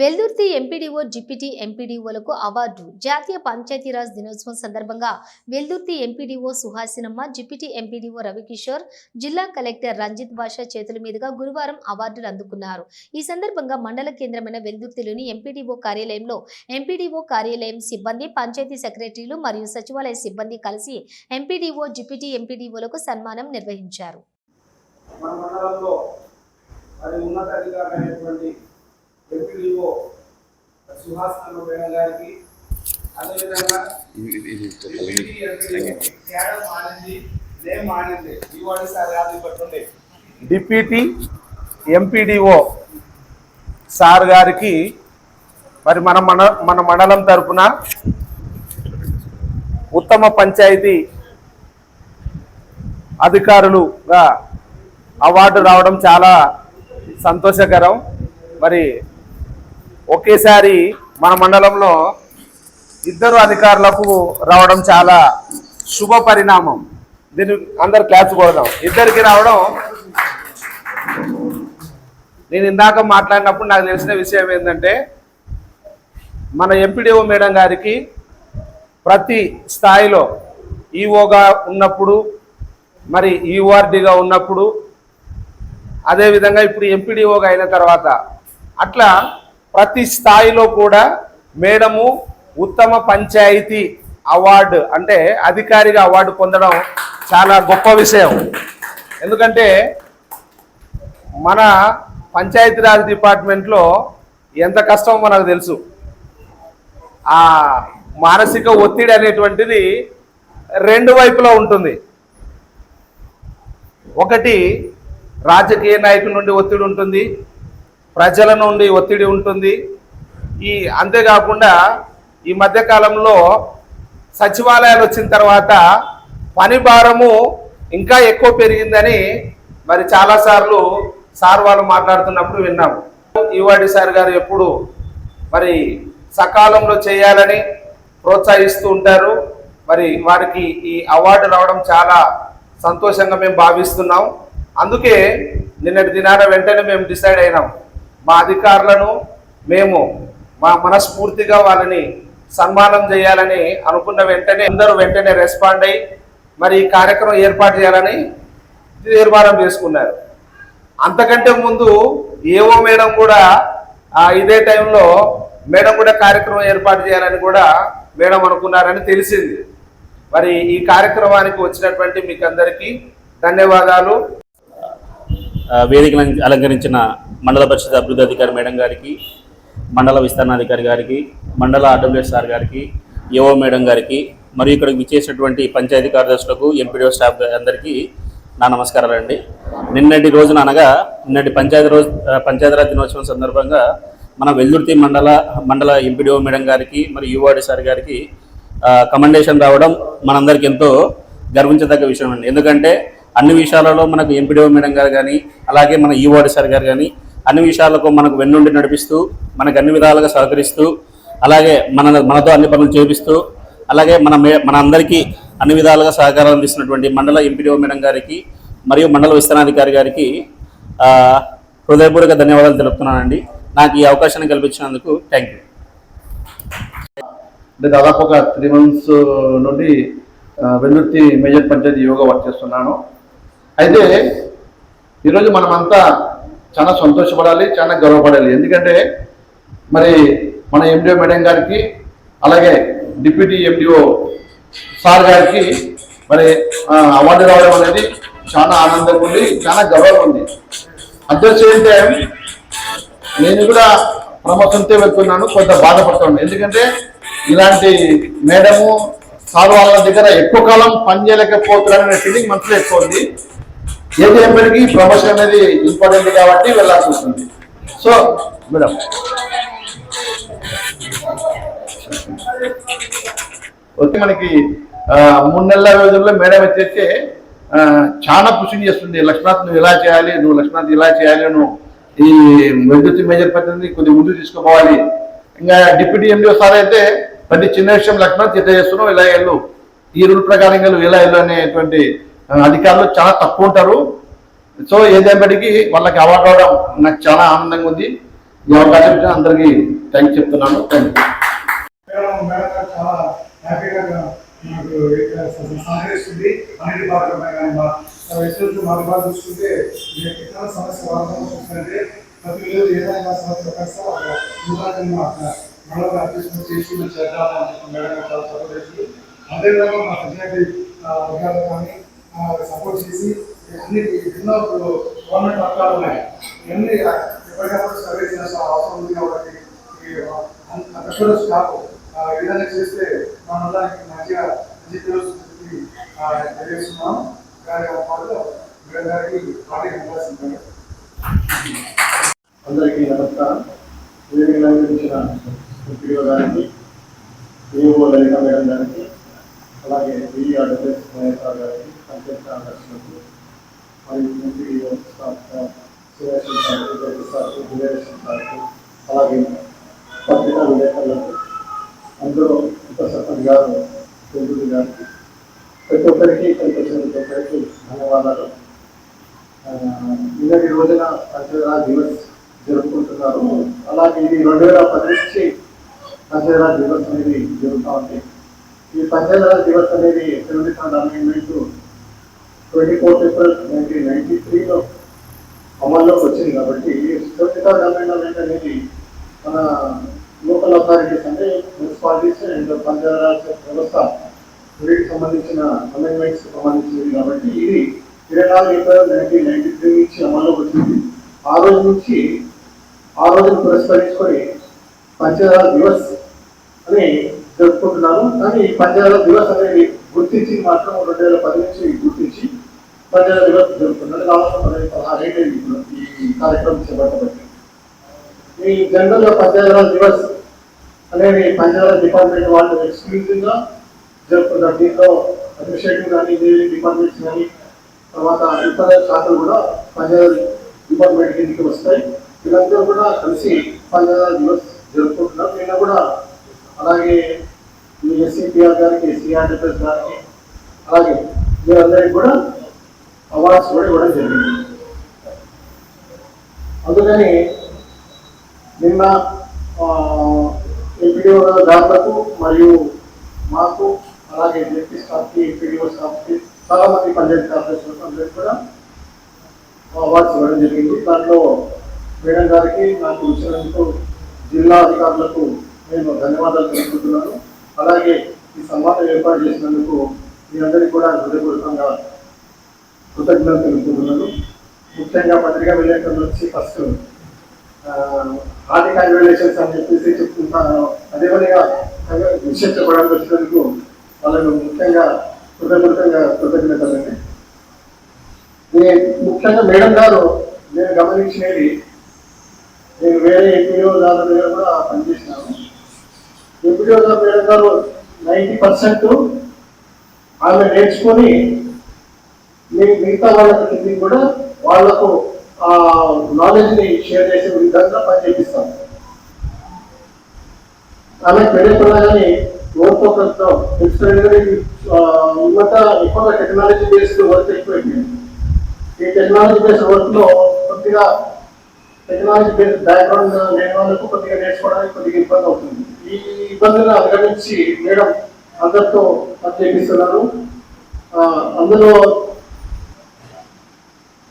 Veldurthi MPDO GPT ఎంపీడీఓలకు award. జాతీయ పంచాయతీరాజ్ దినోత్సవం సందర్భంగా Veldurthi MPDO Suhasinamma GPT MPDO Ravikishore జిల్లా కలెక్టర్ రంజిత్ బాషా చేతుల మీదుగా గురువారం అవార్డులు అందుకున్నారు. ఈ సందర్భంగా మండల కేంద్రమైన వెల్దుర్తిలోని ఎంపీడీఓ కార్యాలయంలో ఎంపీడీఓ కార్యాలయం సిబ్బంది పంచాయతీ సెక్రటరీలు మరియు సచివాలయ సిబ్బంది కలిసి ఎంపీడీఓ జిపిటీ ఎంపీడీఓలకు సన్మానం నిర్వహించారు. మన మండలంలో మేడం గారికి అదేవిధంగా డిప్యూటీ ఎంపీడీఓ సార్ గారికి మరి మన మన మన మండలం తరపున ఉత్తమ పంచాయతీ అధికారులుగా అవార్డు రావడం చాలా సంతోషకరం. మరి ఒకేసారి మన మండలంలో ఇద్దరు అధికారులకు రావడం చాలా శుభ పరిణామం. దీన్ని అందరు క్లాప్స్ కొడదాం. ఇద్దరికి రావడం నేను ఇందాక మాట్లాడినప్పుడు నాకు తెలిసిన విషయం ఏంటంటే మన ఎంపీడీఓ మేడం గారికి ప్రతి స్థాయిలో ఈఓగా ఉన్నప్పుడు మరి ఈఓఆర్డీగా ఉన్నప్పుడు అదేవిధంగా ఇప్పుడు ఎంపీడీఓగా అయిన తర్వాత అట్లా ప్రతి స్థాయిలో కూడా మేడము ఉత్తమ పంచాయతీ అవార్డు అంటే అధికారిగా అవార్డు పొందడం చాలా గొప్ప విషయం. ఎందుకంటే మన పంచాయతీరాజ్ డిపార్ట్మెంట్లో ఎంత కష్టమో మనకు తెలుసు. ఆ మానసిక ఒత్తిడి అనేటువంటిది రెండు వైపులా ఉంటుంది. ఒకటి రాజకీయ నాయకుల నుండి ఒత్తిడి ఉంటుంది. ప్రజల నుండి ఒత్తిడి ఉంటుంది. ఈ అంతేకాకుండా ఈ మధ్యకాలంలో సచివాలయాలు వచ్చిన తర్వాత పని భారము ఇంకా ఎక్కువ పెరిగిందని మరి చాలాసార్లు సార్ వాళ్ళు మాట్లాడుతున్నప్పుడు విన్నాము ఈవాడి సార్ గారు ఎప్పుడు మరి సకాలంలో చేయాలని ప్రోత్సహిస్తూ ఉంటారు. మరి వారికి ఈ అవార్డు రావడం చాలా సంతోషంగా మేము భావిస్తున్నాం. అందుకే నిన్నటి దినాన వెంటనే మేము డిసైడ్ అయినాం. మా అధికారులను మేము మా మనస్ఫూర్తిగా వాళ్ళని సన్మానం చేయాలని అనుకున్న వెంటనే అందరూ వెంటనే రెస్పాండ్ అయ్యి మరి ఈ కార్యక్రమం ఏర్పాటు చేయాలని తీర్మానం చేసుకున్నారు. అంతకంటే ముందు ఏవో మేడం కూడా ఇదే టైంలో మేడం కూడా కార్యక్రమం ఏర్పాటు చేయాలని కూడా మేడం అనుకున్నారని తెలిసింది. మరి ఈ కార్యక్రమానికి వచ్చినటువంటి మీకు అందరికీ ధన్యవాదాలు. ఆ, వేదికను అలంకరించిన మండల పరిషత్ అభివృద్ధి అధికారి మేడం గారికి మండల విస్తరణాధికారి గారికి మండల ఆర్డబ్ల్యూఎస్ సార్ గారికి ఏఓ మేడం గారికి మరియు ఇక్కడికి విచ్చేసినటువంటి పంచాయతీ కార్యదర్శులకు ఎంపీడీఓ స్టాఫ్ అందరికీ నా నమస్కారాలు అండి. నిన్నటి రోజున అనగా నిన్నటి పంచాయతీ రోజు పంచాయతీరాజ్ దినోత్సవం సందర్భంగా మన వెల్దుర్తి మండల మండల ఎంపీడీఓ మేడం గారికి మరియు యువాడి సార్ గారికి కమెండేషన్ రావడం మనందరికీ ఎంతో గర్వించదగ్గ విషయం అండి. ఎందుకంటే అన్ని విషయాలలో మనకు ఎంపీడీఓ మేడం గారు కానీ అలాగే మన ఈవాడి సార్ గారు కానీ అన్ని విషయాలకు మనకు వెన్నుండి నడిపిస్తూ మనకు అన్ని విధాలుగా సహకరిస్తూ అలాగే మన మనతో అన్ని పనులు చేపిస్తూ అలాగే మన మే మన అందరికీ అన్ని విధాలుగా సహకారం అందిస్తున్నటువంటి మండల ఎంపీడీఓ మేడం గారికి మరియు మండల విస్తరణాధికారి గారికి హృదయపూర్వక ధన్యవాదాలు తెలుపుతున్నానండి. నాకు ఈ అవకాశాన్ని కల్పించినందుకు థ్యాంక్ యూ. అంటే దాదాపు ఒక త్రీ మంత్స్ నుండి ఆ, వెల్లుర్తి మేజర్ పంచాయతీ యోగా వర్క్ చేస్తున్నాను. అయితే ఈరోజు మనమంతా చాలా సంతోషపడాలి చాలా గర్వపడాలి. ఎందుకంటే మరి మన ఎండిఓ మేడం గారికి అలాగే డిప్యూటీ ఎండిఓ సార్ గారికి మరి అవార్డు రావడం అనేది చాలా ఆనందంగా ఉంది చాలా గర్వం ఉంది. అట్ ద సేమ్ టైం నేను కూడా ప్రమోషన్తో వెళ్తున్నాను కొంత బాధపడుతున్నాను ఎందుకంటే ఇలాంటి మేడము సార్ వాళ్ళ దగ్గర ఎక్కువ కాలం పనిచేయలేకపోతున్నారనే ఫీలింగ్ మనసులో ఎక్కువ ఉంది. ఏది ఎప్పటికీ ప్రమోషన్ అనేది ఇంపార్టెంట్ కాబట్టి వెళ్ళాల్సి వస్తుంది. So madam. ఓకే మనకి మూడు నెలల రోజుల్లో మేడం వచ్చేస్తే చాలా కృషి చేస్తుంది. లక్ష్మణాథ్ నువ్వు ఇలా చేయాలి నువ్వు లక్ష్మణాథ్ ఇలా చేయాలి నువ్వు ఈ విద్యుత్ మేజర్ పద్ధతిని కొద్దిగా ముందు తీసుకుపోవాలి. ఇంకా డిప్యూటీ ఎండిఓ సార్ అయితే ప్రతి చిన్న విషయం లక్ష్మణాథ్ ఇట్లా చేస్తున్నావు ఇలా వెళ్ళు ఈ రూల్ ప్రకారం ఇలా వెళ్ళు అనేటువంటి అధికారులు చాలా తక్కువ ఉంటారు. సో ఏదేపటికి వాళ్ళకి అవార్డు అవడం నాకు చాలా ఆనందంగా ఉంది. ఈ అవకాశం అందరికీ థ్యాంక్స్ చెప్తున్నాను. థ్యాంక్ చాలా హ్యాపీగా సహకరిస్తుంది అన్ని కానీ మా చూసుకుంటే ఎక్కడ సమస్య వాతావరణం చూస్తుంటే ప్రతి రోజు ఏదైనా సమస్య వస్తా చేసి చేద్దామని చెప్పి మేడం గారు అదేవిధంగా మా పంచాయతీ వర్గాలు కానీ సపోర్ట్ చేసి అన్ని ఎన్నో ఇప్పుడు గవర్నమెంట్ పథకాలు ఉన్నాయి. ఇవన్నీ ఎప్పటికప్పుడు సర్వే చేయాల్సిన అవసరం ఉంది కాబట్టి ఈ కస్టమర్ స్టాఫ్ ఈ విధంగా చేస్తే మన అందరికి మంచిగా మంచి పేరు వస్తుందని, ఆ, తెలియజేస్తున్నాం. కార్యక్రమాల్లో మేడం గారికి పార్టీ ఇవ్వాల్సింది అందరికీ నమస్కారం. వేదిక అలంకరించిన ఎంపీఓ గారికి ఏఓ లలిత మేడం గారికి అలాగే విఆర్ డబ్ల్యూఎస్ మహేశ్వర గారికి పంచాయత్ ఆకర్షణకు మరియు ఎంపీఓ స్టాఫ్ సురేషన్ సార్కు జగన్ సార్కు విజయలక్ష్మి సార్కు అలాగే పత్రికా విలేకరులకు అందరూ ఉప సర్పంచ్ గారు తెలుగు గారికి ప్రతి ఒక్కరికి ఇక్కడికి వచ్చిన ప్రతి ఒక్కరికి ధన్యవాదాలు ఆ, నిన్నటి రోజున పంచరాజ్ దివస్ జరుపుకుంటున్నారు అలాగే ఇది రెండు వేల పది నుంచి పంచరాజ్ దివస్ అనేది జరుగుతూ ఉంది ఈ పంచరాజ్ దివస్ అనేది seventy third amendment twenty fourth April nineteen ninety త్రీలో అమల్లోకి వచ్చింది కాబట్టి సెవెంటీ థర్డ్ అనేది మన లోకల్ అథారిటీస్ అంటే మున్సిపాలిటీస్ అండ్ పంచాయత్ వ్యవస్థ వీటికి సంబంధించిన అమెండ్మెంట్స్ సంబంధించినవి కాబట్టి ఇది ఇరవై నాలుగు ఏప్రిల్ నైన్టీన్ నైన్టీ త్రీ నుంచి అమల్లోకి వచ్చింది. ఆ రోజు నుంచి ఆ రోజును పురస్కరించుకొని పంచదార దివస్ అని జరుపుకుంటున్నాను కానీ ఈ పంచదార దివస్ అనేది గుర్తించి మాత్రం రెండు వేల పది నుంచి గుర్తించి పంచదార దివస్ జరుపుకుంటున్నాను ఈ కార్యక్రమం చేపట్టబట్టి ఈ జనరల్గా పంచదార దివస్ అనేది పంచాయతీరాజ్ డిపార్ట్మెంట్ వాళ్ళు ఎక్స్క్లూజివ్గా జరుపుకుంటారు దీంట్లో అడ్మినిస్ట్రేటివ్ కానీ ఇంజనీరింగ్ డిపార్ట్మెంట్స్ కానీ తర్వాత ఇతర శాఖలు కూడా పంచాయతీ డిపార్ట్మెంట్ కిందకి వస్తాయి వీళ్ళందరూ కూడా కలిసి పంచాయతీరాజ్ దివస్ జరుపుకుంటున్నారు నిన్న కూడా అలాగే ఎస్సీపీఆర్ గారికి సిఆర్డిఎస్ గారికి అలాగే మీరందరికీ కూడా అవార్డ్స్ కూడా ఇవ్వడం జరిగింది. అందుకని నిన్న ఎంపీడీఓ గారులకు మరియు మాకు అలాగే ఎంపీ స్టాఫ్కి ఎంపీడీఓ స్టాఫ్కి చాలా మంది పంచాయతీ కార్పొరేషన్ అందరికీ కూడా అవార్డ్స్ ఇవ్వడం జరిగింది. దాంట్లో మేడం గారికి నాకు ఇచ్చినందుకు జిల్లా అధికారులకు నేను ధన్యవాదాలు తెలుపుతున్నాను. అలాగే ఈ సంవాదం ఏర్పాటు చేసినందుకు మీ అందరికీ కూడా హృదయపూర్వకంగా కృతజ్ఞతలు తెలుపుతున్నాను. ముఖ్యంగా పత్రికా విలేకరులు వచ్చి ఫస్ట్ హార్టీ కంగ్రాచులేషన్స్ అని చెప్పేసి చెప్తుంటాను. అదేవిధంగా విషయం చెప్పడానికి వచ్చినందుకు వాళ్ళకు ముఖ్యంగా కృతజ్ఞతంగా కృతజ్ఞతలండి నేను ముఖ్యంగా మేడం గారు నేను గమనించినది నేను వేరే ఎంపీఓ గారి కూడా పనిచేసినాను. ఎంపీఓ గారు మేడం గారు నైంటీ పర్సెంట్ ఆమె నేర్చుకొని మిగతా వాళ్ళకి కూడా వాళ్ళకు ఆ నాలెడ్జ్ని షేర్ చేసే విధంగా పనిచేపిస్తాం. ఆమె పెళ్ళికున్నా కానీ ఓర్పు కొంచెం ఎక్స్పెరిమెంట్ ఎక్కువగా టెక్నాలజీ బేస్డ్ వర్క్ ఎక్కువైంది. ఈ టెక్నాలజీ బేస్డ్ వర్క్లో కొద్దిగా టెక్నాలజీ బేస్డ్ బ్యాక్గ్రౌండ్ లేని వాళ్ళకు కొద్దిగా నేర్చుకోవడానికి కొద్దిగా ఇబ్బంది అవుతుంది. ఈ ఇబ్బందులను అధిగమించి మేడం అందరితో పని చేపిస్తున్నారు అందులో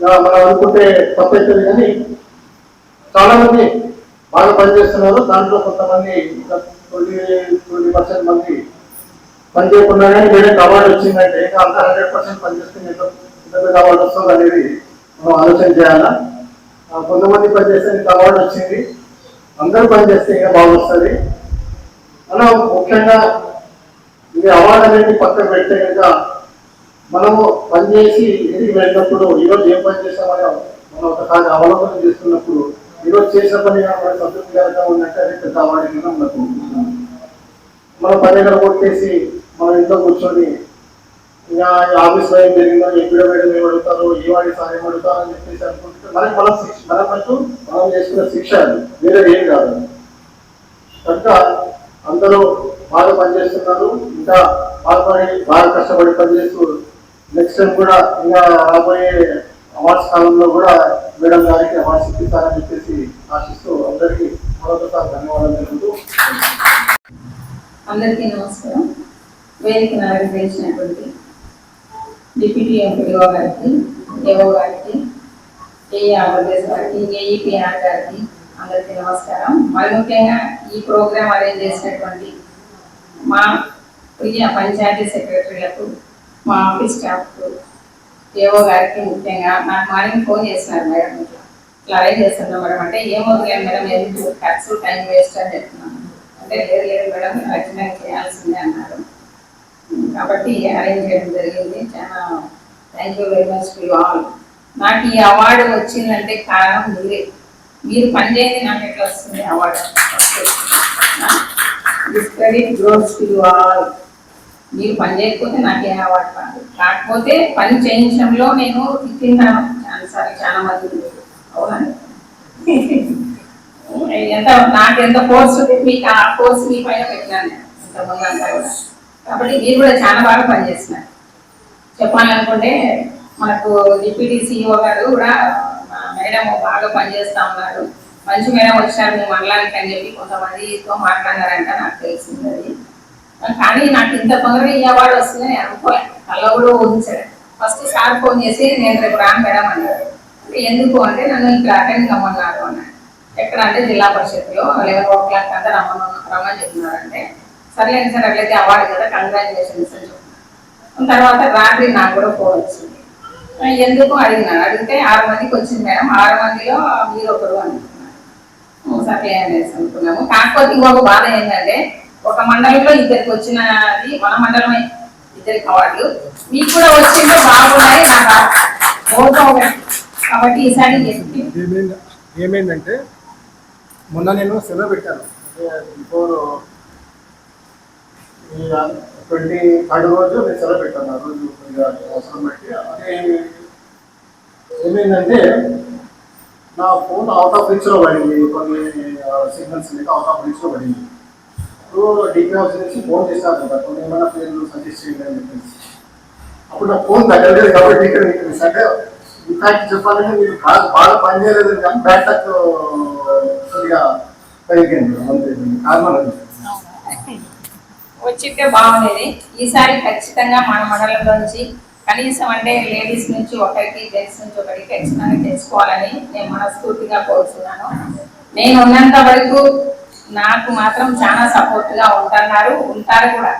మనం అనుకుంటే తప్పైతుంది కానీ చాలా మంది బాగా పనిచేస్తున్నారు. దాంట్లో కొంతమంది ట్వంటీ ట్వంటీ పర్సెంట్ మంది పని చేయకుండా కానీ వేరే అవార్డు వచ్చిందంటే ఇంకా అంత హండ్రెడ్ పర్సెంట్ పనిచేస్తే ఎంత ఎంత పెద్ద అవార్డు వస్తుంది అనేది మనం ఆలోచన చేయాలా? కొంతమంది పనిచేస్తే ఇంకా అవార్డు వచ్చింది. అందరూ పనిచేస్తే ఇంకా బాగుంటుంది మనం ముఖ్యంగా ఇది అవార్డు అనేది పక్కన పెడితే కనుక మనము పనిచేసి ఇంటికి వెళ్ళినప్పుడు ఈరోజు ఏం పని చేస్తామని మనం ఒకసారి అవలోకనం చేస్తున్నప్పుడు ఈరోజు చేసిన పని మన సంతృప్తికరంగా ఉన్నట్టు అది పెద్ద అవార్డు మనకు మన పని దగ్గర కొట్టేసి మన ఇంట్లో కూర్చొని ఇంకా ఈ ఆఫీస్లో ఏం జరిగిందో ఎప్పుడో మేడం ఏం అడుగుతారు ఏ వాడి సార్ ఏం అడుగుతారు అని చెప్పేసి అనుకుంటే మనకి మనం శిక్ష మన మనకు మనం చేసుకున్న శిక్ష వేరే ఏం కాదు. కనుక అందరూ బాగా పనిచేస్తున్నారు. ఇంకా బాగుపడి బాగా కష్టపడి పనిచేస్తూ నెక్స్ట్ టైం కూడా ఇంకా రాబోయే అవార్డ్స్ కాలంలో కూడా మేడం గారికి అవార్డ్స్ ఇప్పిస్తారని చెప్పేసి ఆశిస్తూ అందరికీ మరొకసారి ధన్యవాదాలు తెలుపుతూ అందరికీ నమస్కారం. వేదిక అలంకరించినటువంటి డిప్యూటీ ఎంపీఓ గారికి ఏఓ గారికి ఏఈ ఆంధ్రప్రదేశ్ గారికి ఏఈపిఆర్ గారికి అందరికీ నమస్కారం. మరి ముఖ్యంగా ఈ ప్రోగ్రాం అరేంజ్ చేసినటువంటి మా ప్రియ పంచాయతీ సెక్రటరీలకు మా ఆఫీస్ స్టాఫ్ ఏవో గారికి ముఖ్యంగా నాకు మార్నింగ్ ఫోన్ చేసినారు మేడం. ఇట్లా ఇట్లా అరేంజ్ చేస్తున్నాం మేడం. అంటే ఏమవుతుంది మేడం ఎందుకు ఖర్చు టైం వేస్ట్ అని చెప్తున్నాను. అంటే లేదు లేదు మేడం ఖచ్చితంగా చేయాల్సిందే అన్నారు. కాబట్టి అరేంజ్ చేయడం జరిగింది. చాలా thank you very much to all. నాకు ఈ అవార్డు వచ్చిందంటే కారణం మీరే. మీరు పనిచేయండి నాకు ఎట్లా వస్తుంది award? This credit grows to all. మీరు పని చేయకపోతే నాకేం అలవాటు కాదు. కాకపోతే పని చేయించడంలో నేను తిట్టినాను చాలాసార్లు చాలా మంది అవునండి ఎంత నాకు ఎంత కోర్స్ ఉంది మీకు ఆ కోర్స్ మీ పైన పెట్టినాను ఇంతకుముందు అంతా కూడా. కాబట్టి మీరు కూడా చాలా బాగా పనిచేస్తున్నారు చెప్పాలనుకుంటే మనకు డిప్యూటీ సిఇఓ గారు కూడా మా మేడం బాగా పనిచేస్తా ఉన్నారు. మంచి మేడం వచ్చారు మీ మండలానికి అని చెప్పి కొంతమందితో మాట్లాడారంట నాకు తెలిసింది అది. కానీ నాకు ఇంత తొందరగా ఈ అవార్డు వస్తుంది అనుకోలే అలా కూడా ఊహించాడు ఫస్ట్ సార్ ఫోన్ చేసి నేను రేపు రాను మేడం అన్నారు. ఎందుకు అంటే నన్ను ఇక్కడ అటెండ్ కమ్మన్నారు అన్నాడు ఎక్కడ అంటే జిల్లా పరిషత్లో లెవెన్ ఓ క్లాక్ అంతా రమ్మను రమ్మని చెప్తున్నారంటే సర్లేండి సార్ అట్లయితే అవార్డు కదా కంగ్రాచులేషన్స్ అని చెప్తున్నాను తర్వాత రాత్రి నాకు కూడా ఫోన్ వచ్చింది. ఎందుకు? అడిగినాను అడిగితే ఆరు మందికి వచ్చింది మేడం ఆరు మందిలో మీరు ఒకరు అనుకున్నారు సర్లే అనేసి అనుకున్నాము. కాకపోతే ఇంకొక బాధ ఏంటంటే ఒక మండలంలో ఇద్దరికి వచ్చినది మన మండలమే ఇద్దరికి అవార్డులు. మీకు కూడా వచ్చిందో బాగున్నాయి నాకు కాబట్టి ఈసారి ఏమైందంటే మొన్న నేను సెలవు పెట్టాను. బిఫోర్ ట్వంటీ థర్డ్ రోజు నేను సెలవు పెట్టాను ఆ రోజు కొద్దిగా అవసరం పెట్టి అదే ఏమైందంటే నా ఫోన్ అవుట్ ఆఫ్ రీచ్లో పడింది కొన్ని సిగ్నల్స్ లేక అవుట్ ఆఫ్ రీచ్లో పడింది. ఇప్పుడు హౌస్ నుంచి ఫోన్ చేశాను కొన్ని ఏమైనా పేర్లు సజెస్ట్ చేయండి అని చెప్పేసి. అప్పుడు నా ఫోన్ తగ్గలేదు కాబట్టి ఇక్కడ ఇక్కడ అంటే ఇన్ఫాక్ట్ చెప్పాలంటే మీరు బాగా బాగా పనిచేయలేదు కానీ బ్యాక్ టక్ కొద్దిగా తగ్గింది అంతే కారణం వచ్చింటే బాగుండేది. ఈసారి ఖచ్చితంగా మన మండలంలోంచి కనీసం అంటే లేడీస్ నుంచి ఒకరికి జెంట్స్ నుంచి ఒకరికి ఖచ్చితంగా తెచ్చుకోవాలని నేను మనస్ఫూర్తిగా కోరుతున్నాను. నేను ఉన్నంత వరకు నాకు మాత్రం చాలా సపోర్ట్గా ఉంటున్నారు ఉంటారు కూడా.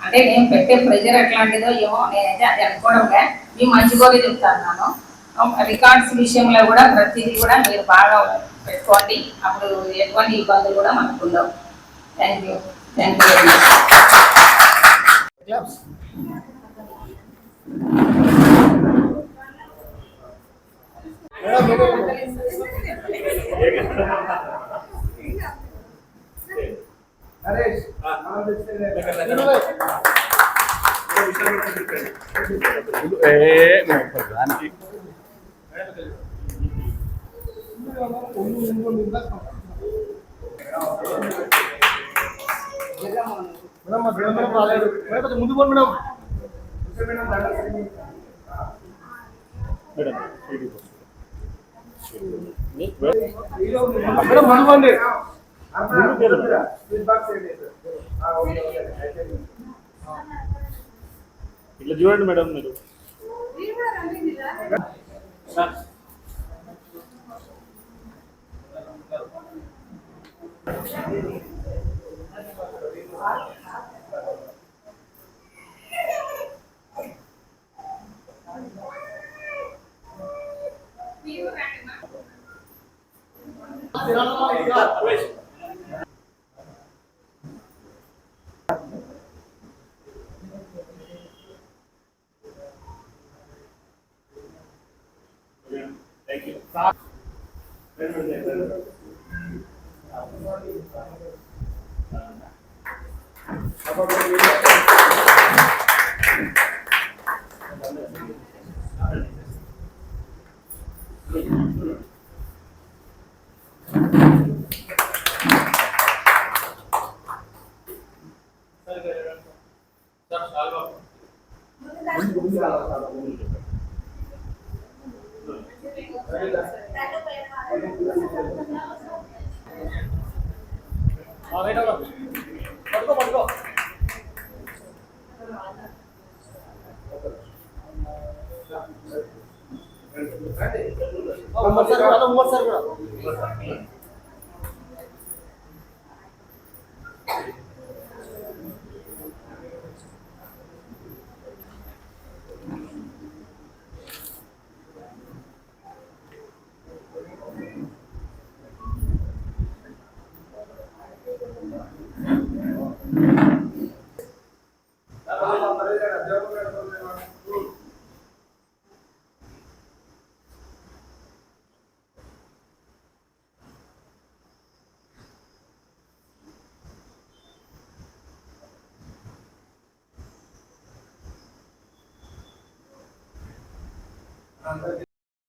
అంటే నేను పెట్టే ప్రెజర్ ఎట్లాంటిదో ఏమో నేనైతే అది అనుకోవడంగా మీ మంచి కోరి చెప్తాను రికార్డ్స్ విషయంలో కూడా ప్రతిదీ కూడా మీరు బాగా పెట్టుకోండి. అప్పుడు ఎటువంటి ఇబ్బందులు కూడా మనకు ఉండవు. Thank you thank you very much madam madam madam రాలేదు. మేడం. ముందు మేడం మేడం ముందు పోండి. ఇట్లా చూడండి మేడం మీరు Thank you. పట్టుకో పట్టుకో ఉమ్మర్ సార్ కూడా ఉమ్మర్ సార్ కూడా అందరికీ